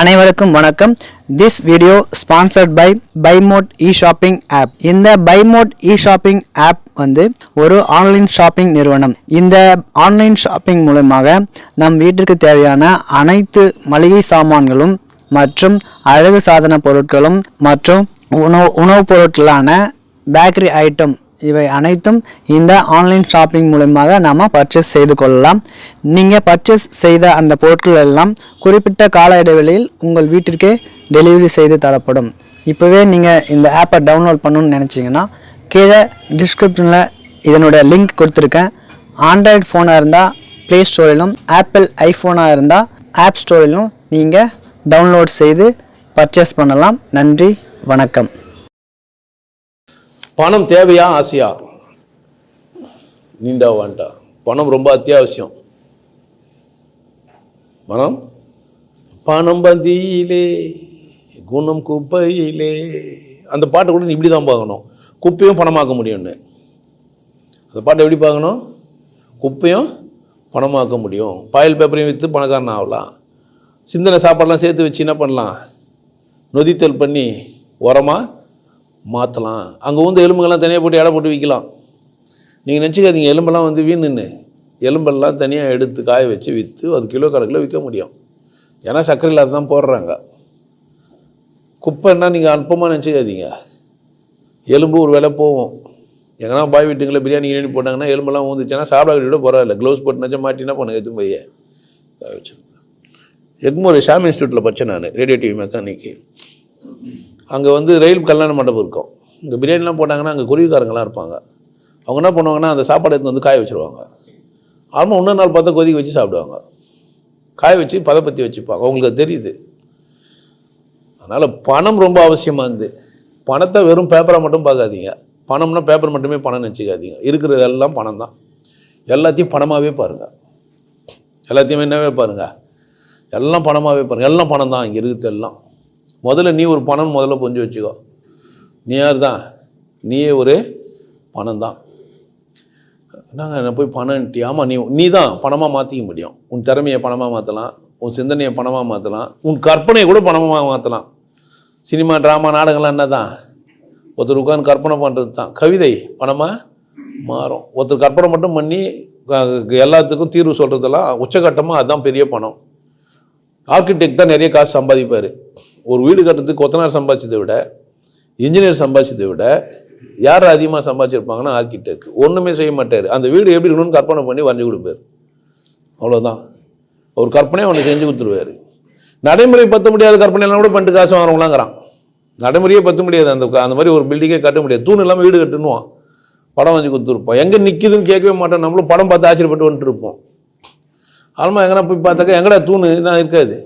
அனைவருக்கும் வணக்கம். This video sponsored by பைமோட் e shopping app இந்த பைமோட் இ ஷாப்பிங் ஆப் வந்து ஒரு ஆன்லைன் ஷாப்பிங் நிறுவனம். இந்த ஆன்லைன் ஷாப்பிங் மூலமாக நம் வீட்டிற்கு தேவையான அனைத்து மளிகை சாமான்களும் மற்றும் அழகு சாதன பொருட்களும் மற்றும் உணவு உணவுப் பொருட்களான பேக்கரி ஐட்டம் இவை அனைத்தும் இந்த ஆன்லைன் ஷாப்பிங் மூலமாக நாம் பர்ச்சேஸ் செய்து கொள்ளலாம். நீங்கள் பர்ச்சேஸ் செய்த அந்த பொருட்கள் எல்லாம் குறிப்பிட்ட கால இடைவெளியில் உங்கள் வீட்டிற்கே டெலிவரி செய்து தரப்படும். இப்போவே நீங்கள் இந்த ஆப்பை டவுன்லோட் பண்ணணும்னு நினச்சிங்கன்னா கீழே டிஸ்கிரிப்ஷனில் இதனுடைய லிங்க் கொடுத்துருக்கேன். ஆண்ட்ராய்டு ஃபோனாக இருந்தால் ப்ளே ஸ்டோரிலும் ஆப்பிள் ஐஃபோனாக இருந்தால் ஆப் ஸ்டோரிலும் நீங்கள் டவுன்லோட் செய்து பர்ச்சேஸ் பண்ணலாம். நன்றி வணக்கம். பணம் தேவையா ஆசையா? நீண்டா வேண்டா. பணம் ரொம்ப அத்தியாவசியம். பணம்? பணம் பந்தியிலே குணம் குப்பையிலே. அந்த பாட்டை கூட நீ இப்படி தான் பார்க்கணும் குப்பையும் பணமாக்க முடியும்னு. அந்த பாட்டை எப்படி பார்க்கணும் குப்பையும் பணமாக்க முடியும். பாயல் பேப்பரையும் விற்று பணக்காரன் ஆகலாம். சிந்தனை சாப்பாடெல்லாம் சேர்த்து வச்சு என்ன பண்ணலாம்? நொதித்தல் பண்ணி உரமாக மாற்றலாம் அங்கே வந்து எலும்புகள்லாம் தனியாக போட்டு எடை போட்டு விற்கலாம் நீங்கள் நினச்சிக்காதீங்க எலும்பெல்லாம் வந்து வீணுன்னு எலும்பெல்லாம் தனியாக எடுத்து காய வச்சு விற்று அது கிலோ கணக்கில் விற்க முடியும். ஏன்னா சர்க்கரை இல்லாத தான் போடுறாங்க. குப்பைன்னா நீங்கள் அல்பமாக நினச்சிக்காதீங்க. எலும்பு ஒரு வேலை போகும். எங்கன்னா பாய் வீட்டுங்களில் பிரியாணி கிரியாணி போட்டாங்கன்னா எலும்பெல்லாம் ஊந்துச்சுன்னா சாப்பிட விட பரவாயில்ல க்ளவுஸ் போட்டுனாச்சும் மாட்டினா பண்ணுங்க எதுவும் போய் காய வச்சிருக்கேன் எக்மோர் ஷாம் இன்ஸ்டியூட்டில் படித்தேன் நான். ரேடியோ டிவி மெக்கானிக்கு அங்கே வந்து ரயில் கல்யாண மண்டபம் இருக்கும். இங்கே பிரியாணிலாம் போட்டாங்கன்னா அங்கே குருவிக்காரங்களாம் இருப்பாங்க. அவங்க என்ன பண்ணுவாங்கன்னா அந்த சாப்பாடு எடுத்து வந்து காய வச்சுருவாங்க. ஆமாம் இன்னொரு நாள் பார்த்தா கொதிக்க வச்சு சாப்பிடுவாங்க. காய வச்சு பதப்பத்தி வச்சுப்பாங்க. அவங்களுக்கு அது தெரியுது. அதனால் பணம் ரொம்ப அவசியமாக இருந்து பணத்தை வெறும் பேப்பரை மட்டும் பார்க்காதீங்க. பணம்னா பேப்பர் மட்டுமே பணம் நினச்சிக்காதீங்க இருக்கிறது எல்லாம் பணம் தான். எல்லாத்தையும் பணமாகவே பாருங்கள் எல்லாத்தையும் என்னவே பாருங்கள் எல்லாம் பணமாகவே பாருங்கள் எல்லாம் பணம் தான் இங்கே இருக்கிறது எல்லாம். முதல்ல நீ ஒரு பணம் முதல்ல புரிஞ்சு வச்சுக்கோ. நீ யார் தான் நீயே ஒரு பணம் தான் நாங்கள் நான் போய் பணம்ட்டி ஆமாம் நீ நீ தான் பணமாக மாற்றிக்க முடியும். உன் திறமையை பணமாக மாற்றலாம் உன் சிந்தனையை பணமாக மாற்றலாம் உன் கற்பனையை கூட பணமாக மாற்றலாம் சினிமா ட்ராமா நாடகம்லாம் என்ன தான் ஒருத்தர் உட்காந்து கற்பனை பண்ணுறது தான் கவிதை பணமாக மாறும். ஒருத்தர் கற்பனை மட்டும் பண்ணி எல்லாத்துக்கும் தீர்வு சொல்கிறதெல்லாம் உச்சகட்டமாக அதுதான் பெரிய பணம். ஆர்கிடெக்ட் தான் நிறைய காசு சம்பாதிப்பார். ஒரு வீடு கட்டுறதுக்கு கொத்தனார் சம்பாதிச்சதை விட இன்ஜினியர் சம்பாதிச்சதை விட யார் அதிகமாக சம்பாதிச்சிருப்பாங்கன்னா ஆர்கிடெக்ட் ஒன்றுமே செய்ய மாட்டார். அந்த வீடு எப்படி இருக்கணும்னு கற்பனை பண்ணி வரைஞ்சி கொடுப்பார். அவ்வளோதான் அவர் கற்பனையை அவனுக்கு செஞ்சு கொடுத்துருவாரு. நடைமுறை பத்த முடியாத கற்பனையெல்லாம் கூட பண்ணிட்டு காசு வாங்குறவங்களாங்கிறான். நடைமுறையே பத்த முடியாது. அந்த அந்த மாதிரி ஒரு பில்டிங்கே கட்ட முடியாது. தூண் இல்லாமல் வீடு கட்டணுவான். படம் வச்சு கொடுத்துருப்போம். எங்கே நிற்கிதுன்னு கேட்கவே மாட்டோம். நம்மளும் படம் பார்த்து ஆச்சரியப்பட்டு வந்துட்டு இருப்போம். ஆல்மா எங்கன்னா போய் பார்த்தாக்கா எங்கடா தூணு நான் இருக்காது.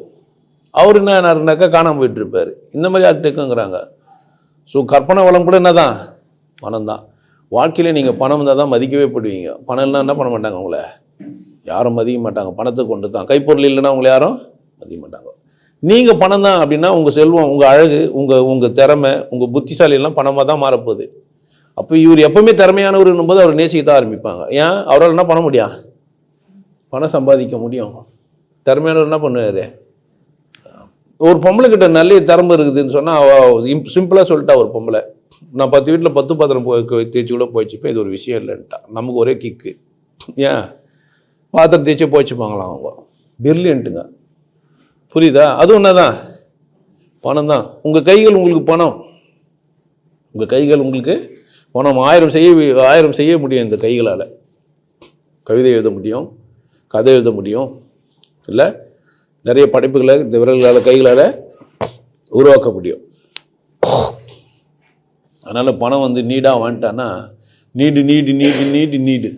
அவர் என்ன என்னாருனாக்கா காணாமல் போயிட்டுருப்பார். இந்த மாதிரி ஆர்கிடெக்டுங்கிறாங்க ஸோ கற்பனை வளம் கூட என்ன தான் பணம் தான் வாழ்க்கையில் நீங்கள் பணம் இருந்தால் தான் மதிக்கவே போடுவீங்க. பணம் இல்லைன்னா என்ன பண்ண மாட்டாங்க உங்களை? யாரும் மதிக்க மாட்டாங்க. பணத்தை கொண்டு தான். கைப்பொருள் இல்லைன்னா உங்களை யாரும் மதிக்க மாட்டாங்க. நீங்கள் பணம் தான் அப்படின்னா உங்கள் செல்வம் உங்கள் அழகு உங்கள் உங்கள் திறமை உங்கள் புத்திசாலியெல்லாம் பணமாக தான் மாறப்போகுது. அப்போ இவர் எப்பவுமே திறமையானவருன்னும் போது அவர் நேசிக்க தான் ஆரம்பிப்பாங்க. ஏன்? அவரால் என்ன பண்ண முடியும்? பணம் சம்பாதிக்க முடியும். திறமையானவர் என்ன பண்ணுவார்? ஒரு பொம்பளை கிட்ட நல்ல திறமை இருக்குதுன்னு சொன்னால் சிம்பிளாக சொல்லிட்டா ஒரு பொம்பளை. நான் பத்து வீட்டில் பத்து பாத்திரம் போய் தேய்ச்சி கூட போயிடுச்சுப்பேன் இது ஒரு விஷயம் இல்லைன்ட்டா நமக்கு ஒரே கிக்கு ஏன்? பாத்திரம் தேய்ச்சி போய்ச்சுப்பாங்களாம் அவங்க. பிரில்லியன்ட்டுங்க புரியுதா? அதுவும் என்னதான் பணம் தான் உங்கள் கைகள் உங்களுக்கு பணம். உங்கள் கைகள் உங்களுக்கு பணம். ஆயிரம் செய்ய ஆயிரம் செய்ய முடியும் இந்த கைகளால். கவிதை எழுத முடியும் கதை எழுத முடியும். இல்லை? நிறைய படைப்புகளை இந்த விரல்களால் கைகளால் உருவாக்க முடியும். அதனால் பணம் வந்து நீடாக வந்துட்டான்னா நீடு நீடு நீடு நீடு நீடு.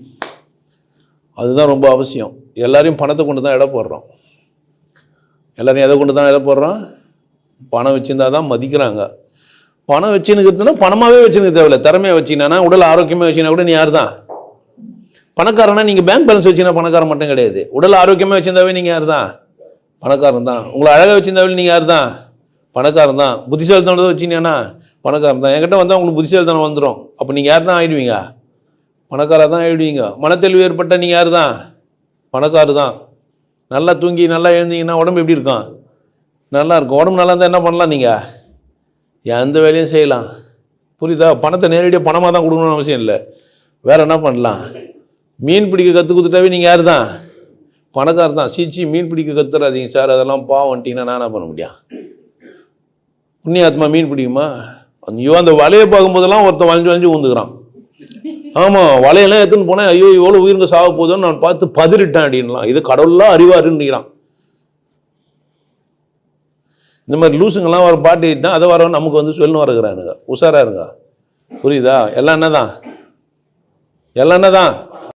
அதுதான் ரொம்ப அவசியம். எல்லாரையும் பணத்தை கொண்டு தான் இட போடுறோம். எல்லாரையும் எதை கொண்டு தான் எடை போடுறோம்? பணம் வச்சுருந்தா தான் மதிக்கிறாங்க. பணம் வச்சுன்னுக்கிறதுனா பணமாகவே வச்சுருக்க தேவையில்ல. திறமையாக வச்சுக்கினா உடல் ஆரோக்கியமாக வச்சுனா கூட நீ யார் தான் பணக்காரனா நீங்கள் பேங்க் பேலன்ஸ் வச்சுன்னா பணக்காரன் மட்டும் கிடையாது. உடல் ஆரோக்கியமாக வச்சிருந்தாவே நீங்கள் யார் தான் பணக்காரன் தான். உங்களை அழகாக வச்சிருந்தாவில் நீங்கள் யார் தான். பணக்காரன் தான் புத்திசாலித்தனத்தை வச்சிங்கன்னா பணக்காரன் தான். என்கிட்ட வந்தால் உங்களுக்கு புத்திசாலித்தனம் வந்துடும் அப்போ நீங்கள் யார் தான் ஆயிடுவீங்க? பணக்காரர் தான் ஆயிடுவீங்க. மனத்தெளிவு ஏற்பட்ட நீங்கள் யார் தான்? பணக்காரு தான். நல்லா தூங்கி நல்லா எழுந்தீங்கன்னா உடம்பு எப்படி இருக்கும்? நல்லா இருக்கும். உடம்பு நல்லா இருந்தால் என்ன பண்ணலாம் நீங்கள் எந்த வேலையும் செய்யலாம். புரியுதா? பணத்தை நேரடியாக பணமாக தான் கொடுக்கணும்னு அவசியம் இல்லை. வேறு என்ன பண்ணலாம்? மீன் பிடிக்க கற்றுக் கொடுத்துட்டாவே நீங்கள் யார் தான்? பணக்காரர் தான். சீச்சி மீன் பிடிக்க கத்துறாதீங்க சார். அதெல்லாம் பாவன்ட்டிங்கன்னா நான் என்ன பண்ண முடியும்? புண்ணியாத்மா மீன் பிடிக்குமா? ஐயோ அந்த வலையை பார்க்கும்போதெல்லாம் ஒருத்தன் வளைஞ்சு வளைஞ்சு ஊந்துக்கிறான். ஆமாம் வலையெல்லாம் எடுத்துன்னு போனேன் ஐயோ எவ்வளோ உயிருங்க சாக போகுதுன்னு நான் பார்த்து பதறிட்டேன் அப்படின்லாம் இது கடவுள்லாம் அறிவாருன்னுக்கிறான் இந்த மாதிரி லூசுங்கெல்லாம் வர பாட்டிட்டா அதை வர நமக்கு வந்து சொல்லணும் வருகிறானுங்க. உஷாராக இருங்க. புரியுதா? எல்லாம் என்னதான்? எல்லாம் என்னதான்?